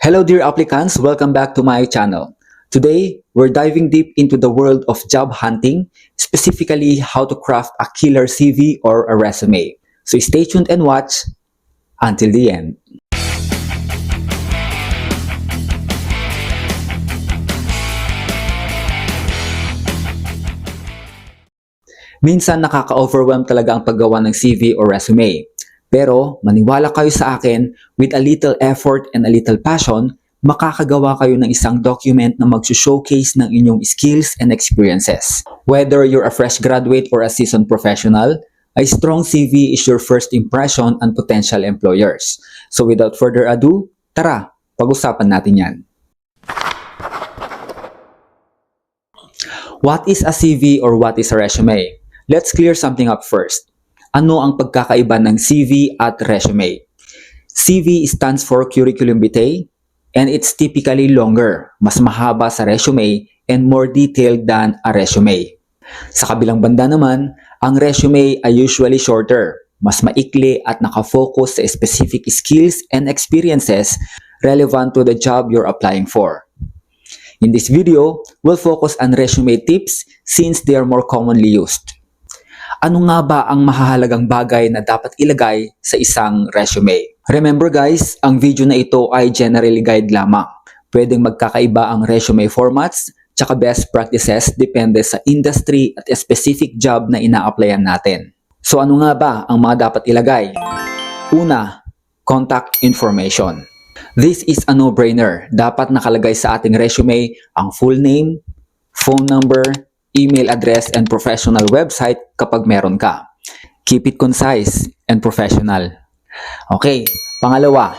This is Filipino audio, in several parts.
Hello dear applicants, welcome back to my channel. Today, we're diving deep into the world of job hunting, specifically how to craft a killer CV or a resume. So stay tuned and watch until the end. Minsan nakaka-overwhelm talaga ang paggawa ng CV or resume. Pero maniwala kayo sa akin, with a little effort and a little passion, makakagawa kayo ng isang document na mag-showcase ng inyong skills and experiences. Whether you're a fresh graduate or a seasoned professional, a strong CV is your first impression on potential employers. So without further ado, tara, pag-usapan natin yan. What is a CV or what is a resume? Let's clear something up first. Ano ang pagkakaiba ng CV at resume? CV stands for curriculum vitae and it's typically longer, mas mahaba sa resume and more detailed than a resume. Sa kabilang banda naman, ang resume ay usually shorter, mas maikli at nakafocus sa specific skills and experiences relevant to the job you're applying for. In this video, we'll focus on resume tips since they are more commonly used. Ano nga ba ang mahahalagang bagay na dapat ilagay sa isang resume? Remember guys, ang video na ito ay generally guide lamang. Pwedeng magkakaiba ang resume formats tsaka best practices depende sa industry at specific job na ina-applyan natin. So ano nga ba ang mga dapat ilagay? Una, contact information. This is a no-brainer. Dapat nakalagay sa ating resume ang full name, phone number, email address, and professional website kapag meron ka. Keep it concise and professional. Okay, pangalawa,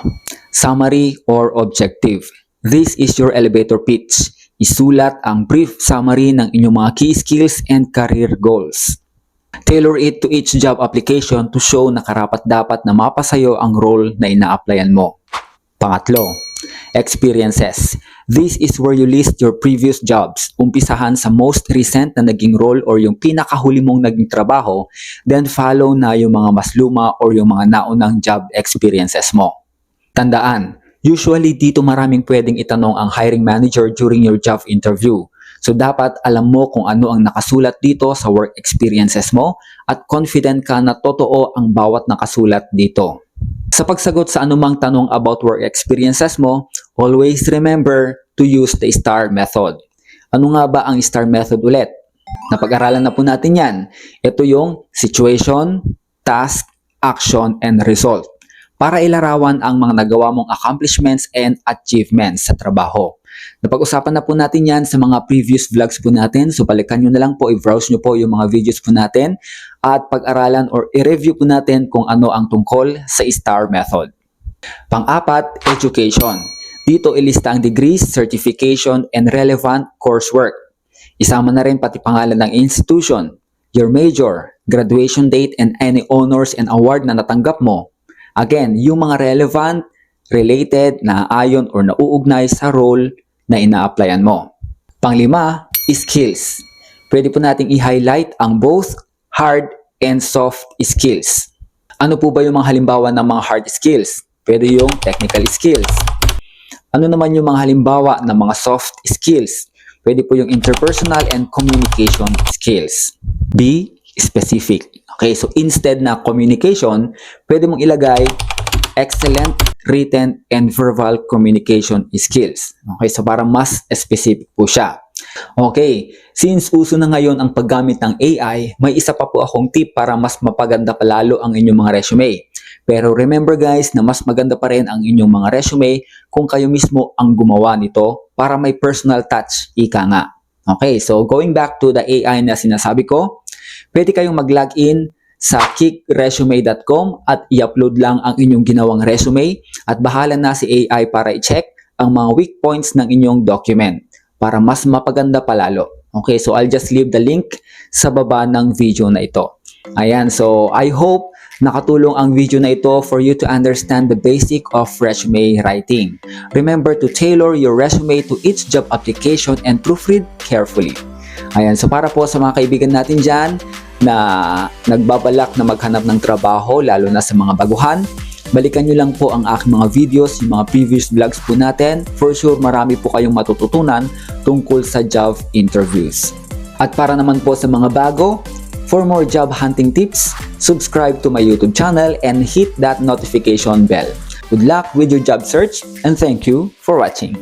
summary or objective. This is your elevator pitch. Isulat ang brief summary ng inyong mga key skills and career goals. Tailor it to each job application to show na karapat dapat na mapasayo ang role na ina-applyan mo. Pangatlo, experiences. This is where you list your previous jobs. Umpisahan sa most recent na naging role or yung pinakahuli mong naging trabaho, then follow na yung mga mas luma or yung mga naunang job experiences mo. Tandaan, usually dito maraming pwedeng itanong ang hiring manager during your job interview. So dapat alam mo kung ano ang nakasulat dito sa work experiences mo at confident ka na totoo ang bawat nakasulat dito. Sa pagsagot sa anumang tanong about work experiences mo, always remember to use the STAR method. Ano nga ba ang STAR method ulit? Napag-aralan na po natin yan. Ito yung situation, task, action, and result para ilarawan ang mga nagawa mong accomplishments and achievements sa trabaho. Napag-usapan na po natin yan sa mga previous vlogs po natin. So balikan nyo na lang po, i-browse nyo po yung mga videos po natin at pag-aralan or i-review po natin kung ano ang tungkol sa STAR method. Pang-apat, education. Dito ilista ang degrees, certification, and relevant coursework. Isama na rin pati pangalan ng institution, your major, graduation date, and any honors and award na natanggap mo. Again, yung mga relevant, related, na ayon or nauugnay sa role na ina-applyan mo. Panglima, skills. Pwede po nating i-highlight ang both hard and soft skills. Ano po ba yung mga halimbawa ng mga hard skills? Pwede yung technical skills. Ano naman yung mga halimbawa ng mga soft skills? Pwede po yung interpersonal and communication skills. Be specific. Okay, so instead na communication, pwede mong ilagay excellent written and verbal communication skills. Okay, so para mas specific po siya. Okay, since uso na ngayon ang paggamit ng AI, may isa pa po akong tip para mas mapaganda palalo ang inyong mga resume. Pero remember guys na mas maganda pa rin ang inyong mga resume kung kayo mismo ang gumawa nito para may personal touch, ika nga. Okay, so going back to the AI na sinasabi ko, pwede kayong mag-login sa kickresume.com at i-upload lang ang inyong ginawang resume at bahala na si AI para i-check ang mga weak points ng inyong document para mas mapaganda palalo. Okay, so I'll just leave the link sa baba ng video na ito. Ayan, so I hope nakatulong ang video na ito for you to understand the basic of resume writing. Remember to tailor your resume to each job application and proofread carefully. Ayan, so para po sa mga kaibigan natin dyan na nagbabalak na maghanap ng trabaho lalo na sa mga baguhan, Balikan nyo lang po ang aking mga videos, yung mga previous vlogs po natin. For sure, marami po kayong matututunan tungkol sa job interviews. At para naman po sa mga bago, for more job hunting tips, subscribe to my YouTube channel and hit that notification bell. Good luck with your job search and thank you for watching.